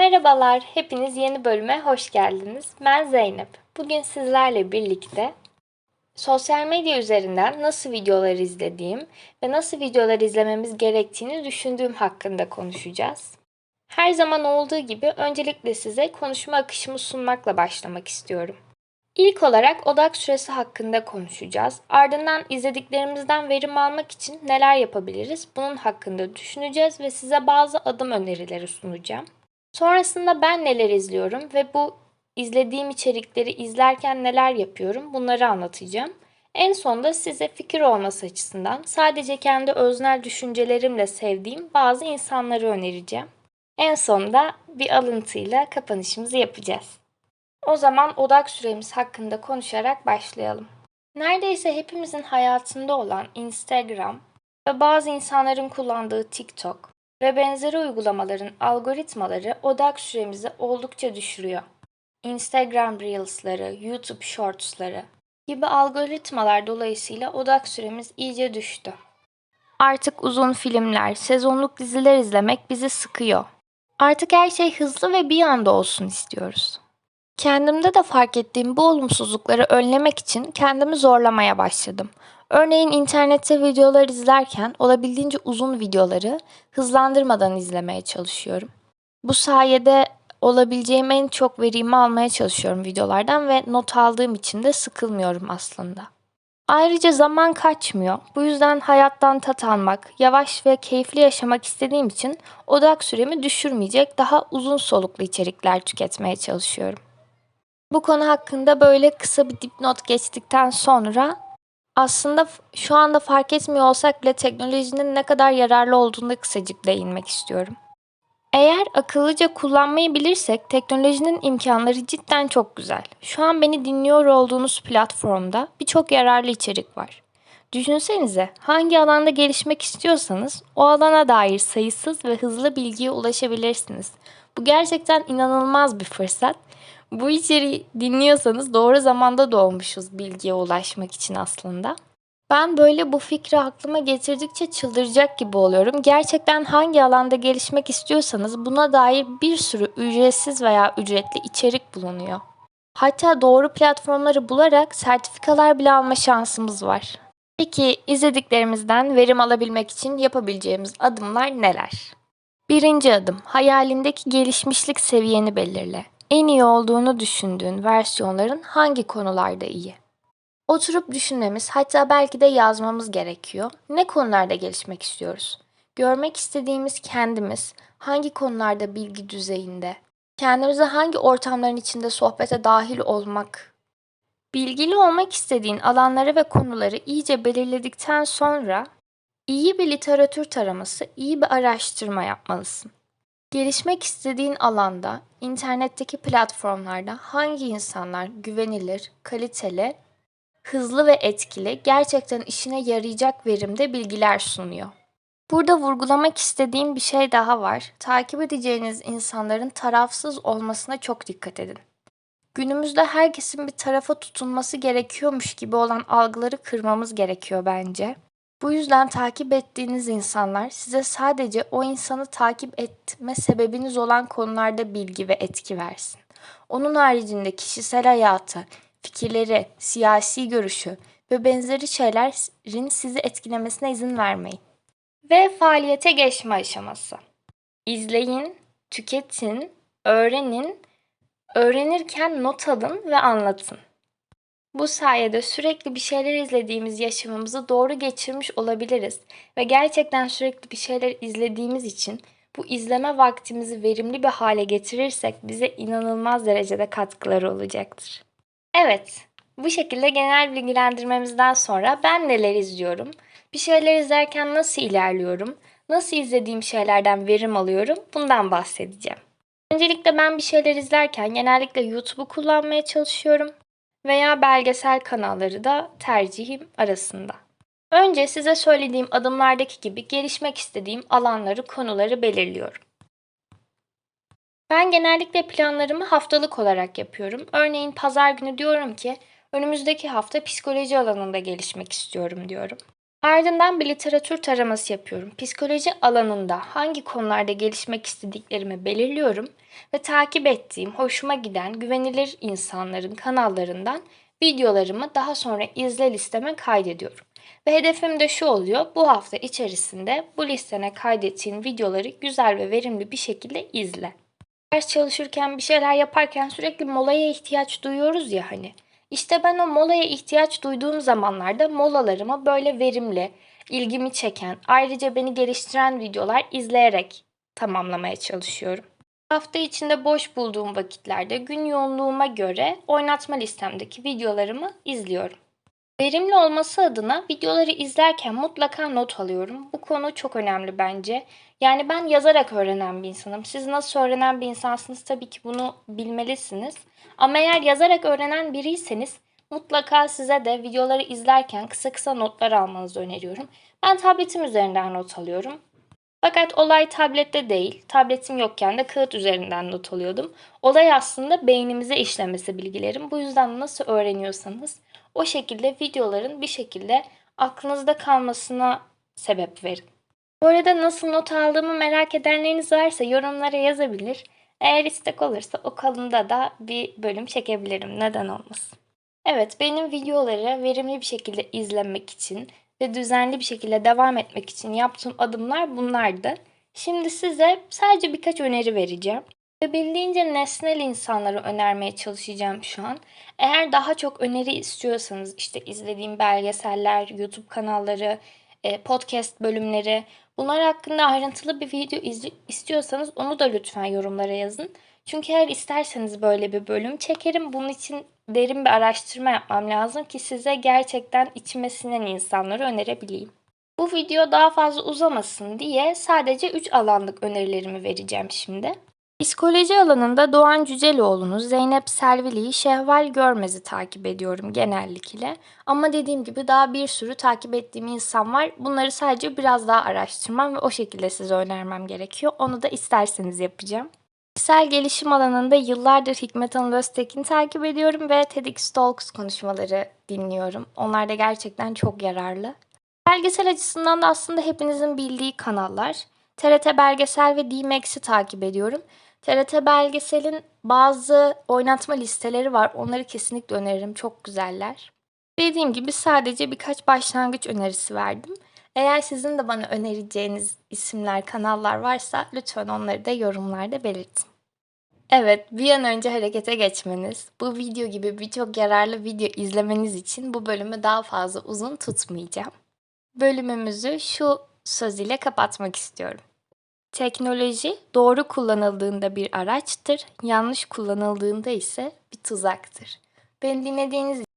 Merhabalar, hepiniz yeni bölüme hoş geldiniz. Ben Zeynep. Bugün sizlerle birlikte sosyal medya üzerinden nasıl videolar izlediğim ve nasıl videolar izlememiz gerektiğini düşündüğüm hakkında konuşacağız. Her zaman olduğu gibi öncelikle size konuşma akışımı sunmakla başlamak istiyorum. İlk olarak odak süresi hakkında konuşacağız. Ardından izlediklerimizden verim almak için neler yapabiliriz bunun hakkında düşüneceğiz ve size bazı adım önerileri sunacağım. Sonrasında ben neler izliyorum ve bu izlediğim içerikleri izlerken neler yapıyorum bunları anlatacağım. En sonda size fikir olması açısından sadece kendi öznel düşüncelerimle sevdiğim bazı insanları önereceğim. En sonda bir alıntıyla kapanışımızı yapacağız. O zaman odak süremiz hakkında konuşarak başlayalım. Neredeyse hepimizin hayatında olan Instagram ve bazı insanların kullandığı TikTok ve benzeri uygulamaların algoritmaları odak süremizi oldukça düşürüyor. Instagram Reels'ları, YouTube Shorts'ları gibi algoritmalar dolayısıyla odak süremiz iyice düştü. Artık uzun filmler, sezonluk diziler izlemek bizi sıkıyor. Artık her şey hızlı ve bir anda olsun istiyoruz. Kendimde de fark ettiğim bu olumsuzlukları önlemek için kendimi zorlamaya başladım. Örneğin internette videolar izlerken olabildiğince uzun videoları hızlandırmadan izlemeye çalışıyorum. Bu sayede olabileceğim en çok verimi almaya çalışıyorum videolardan ve not aldığım için de sıkılmıyorum aslında. Ayrıca zaman kaçmıyor. Bu yüzden hayattan tat almak, yavaş ve keyifli yaşamak istediğim için odak süremi düşürmeyecek daha uzun soluklu içerikler tüketmeye çalışıyorum. Bu konu hakkında böyle kısa bir dipnot geçtikten sonra aslında şu anda fark etmiyor olsak bile teknolojinin ne kadar yararlı olduğunu kısacık değinmek istiyorum. Eğer akıllıca kullanmayı bilirsek teknolojinin imkanları cidden çok güzel. Şu an beni dinliyor olduğunuz platformda birçok yararlı içerik var. Düşünsenize hangi alanda gelişmek istiyorsanız o alana dair sayısız ve hızlı bilgiye ulaşabilirsiniz. Bu gerçekten inanılmaz bir fırsat. Bu içeriği dinliyorsanız doğru zamanda doğmuşuz bilgiye ulaşmak için aslında. Ben böyle bu fikri aklıma getirdikçe çıldıracak gibi oluyorum. Gerçekten hangi alanda gelişmek istiyorsanız buna dair bir sürü ücretsiz veya ücretli içerik bulunuyor. Hatta doğru platformları bularak sertifikalar bile alma şansımız var. Peki izlediklerimizden verim alabilmek için yapabileceğimiz adımlar neler? Birinci adım, hayalindeki gelişmişlik seviyeni belirle. En iyi olduğunu düşündüğün versiyonların hangi konularda iyi? Oturup düşünmemiz, hatta belki de yazmamız gerekiyor. Ne konularda gelişmek istiyoruz? Görmek istediğimiz kendimiz hangi konularda bilgi düzeyinde? Kendimize hangi ortamların içinde sohbete dahil olmak? Bilgili olmak istediğin alanları ve konuları iyice belirledikten sonra iyi bir literatür taraması, iyi bir araştırma yapmalısın. Gelişmek istediğin alanda, internetteki platformlarda hangi insanlar güvenilir, kaliteli hızlı ve etkili, gerçekten işine yarayacak verimde bilgiler sunuyor. Burada vurgulamak istediğim bir şey daha var. Takip edeceğiniz insanların tarafsız olmasına çok dikkat edin. Günümüzde herkesin bir tarafa tutunması gerekiyormuş gibi olan algıları kırmamız gerekiyor bence. Bu yüzden takip ettiğiniz insanlar size sadece o insanı takip etme sebebiniz olan konularda bilgi ve etki versin. Onun haricinde kişisel hayatı, fikirleri, siyasi görüşü ve benzeri şeylerin sizi etkilemesine izin vermeyin. Ve faaliyete geçme aşaması. İzleyin, tüketin, öğrenin, öğrenirken not alın ve anlatın. Bu sayede sürekli bir şeyler izlediğimiz yaşamımızı doğru geçirmiş olabiliriz ve gerçekten sürekli bir şeyler izlediğimiz için bu izleme vaktimizi verimli bir hale getirirsek bize inanılmaz derecede katkıları olacaktır. Evet, bu şekilde genel bilgilendirmemizden sonra ben neler izliyorum, bir şeyler izlerken nasıl ilerliyorum, nasıl izlediğim şeylerden verim alıyorum bundan bahsedeceğim. Öncelikle ben bir şeyler izlerken genellikle YouTube'u kullanmaya çalışıyorum veya belgesel kanalları da tercihim arasında. Önce size söylediğim adımlardaki gibi gelişmek istediğim alanları, konuları belirliyorum. Ben genellikle planlarımı haftalık olarak yapıyorum. Örneğin pazar günü diyorum ki önümüzdeki hafta psikoloji alanında gelişmek istiyorum diyorum. Ardından bir literatür taraması yapıyorum. Psikoloji alanında hangi konularda gelişmek istediklerimi belirliyorum ve takip ettiğim, hoşuma giden güvenilir insanların kanallarından videolarımı daha sonra izle listeme kaydediyorum. Ve hedefim de şu oluyor. Bu hafta içerisinde bu listene kaydettiğin videoları güzel ve verimli bir şekilde izle. Ders çalışırken bir şeyler yaparken sürekli molaya ihtiyaç duyuyoruz ya hani. İşte ben o molaya ihtiyaç duyduğum zamanlarda molalarımı böyle verimli, ilgimi çeken, ayrıca beni geliştiren videolar izleyerek tamamlamaya çalışıyorum. Hafta içinde boş bulduğum vakitlerde gün yoğunluğuma göre oynatma listemdeki videolarımı izliyorum. Verimli olması adına videoları izlerken mutlaka not alıyorum. Bu konu çok önemli bence. Yani ben yazarak öğrenen bir insanım. Siz nasıl öğrenen bir insansınız tabii ki bunu bilmelisiniz. Ama eğer yazarak öğrenen biriyseniz mutlaka size de videoları izlerken kısa kısa notlar almanızı öneriyorum. Ben tabletim üzerinden not alıyorum. Fakat olay tablette değil. Tabletim yokken de kağıt üzerinden not alıyordum. Olay aslında beynimize işlemesi bilgilerim. Bu yüzden nasıl öğreniyorsanız o şekilde videoların bir şekilde aklınızda kalmasına sebep verin. Bu arada nasıl not aldığımı merak edenleriniz varsa yorumlara yazabilir. Eğer istek olursa o konuda da bir bölüm çekebilirim. Neden olmasın? Evet, benim videoları verimli bir şekilde izlemek için ve düzenli bir şekilde devam etmek için yaptığım adımlar bunlardı. Şimdi size sadece birkaç öneri vereceğim. Ve bildiğince nesnel insanları önermeye çalışacağım şu an. Eğer daha çok öneri istiyorsanız işte izlediğim belgeseller, YouTube kanalları, e, podcast bölümleri bunlar hakkında ayrıntılı bir video istiyorsanız onu da lütfen yorumlara yazın. Çünkü eğer isterseniz böyle bir bölüm çekerim. Bunun için derin bir araştırma yapmam lazım ki size gerçekten içime sinen insanları önerebileyim. Bu video daha fazla uzamasın diye sadece 3 alanlık önerilerimi vereceğim şimdi. Psikoloji alanında Doğan Cüceloğlu'nu, Zeynep Selvili'yi, Şehval Görmez'i takip ediyorum genellikle. Ama dediğim gibi daha bir sürü takip ettiğim insan var. Bunları sadece biraz daha araştırmam ve o şekilde size önermem gerekiyor. Onu da isterseniz yapacağım. Kişisel gelişim alanında yıllardır Hikmet Anıl Öztekin'i takip ediyorum ve TEDx Talks konuşmaları dinliyorum. Onlar da gerçekten çok yararlı. Belgesel açısından da aslında hepinizin bildiği kanallar. TRT Belgesel ve D-Max'i takip ediyorum. TRT Belgesel'in bazı oynatma listeleri var. Onları kesinlikle öneririm. Çok güzeller. Dediğim gibi sadece birkaç başlangıç önerisi verdim. Eğer sizin de bana önereceğiniz isimler, kanallar varsa lütfen onları da yorumlarda belirtin. Evet, bir an önce harekete geçmeniz, bu video gibi birçok yararlı video izlemeniz için bu bölümü daha fazla uzun tutmayacağım. Bölümümüzü şu söz ile kapatmak istiyorum. Teknoloji doğru kullanıldığında bir araçtır, yanlış kullanıldığında ise bir tuzaktır. Beni dinlediğiniz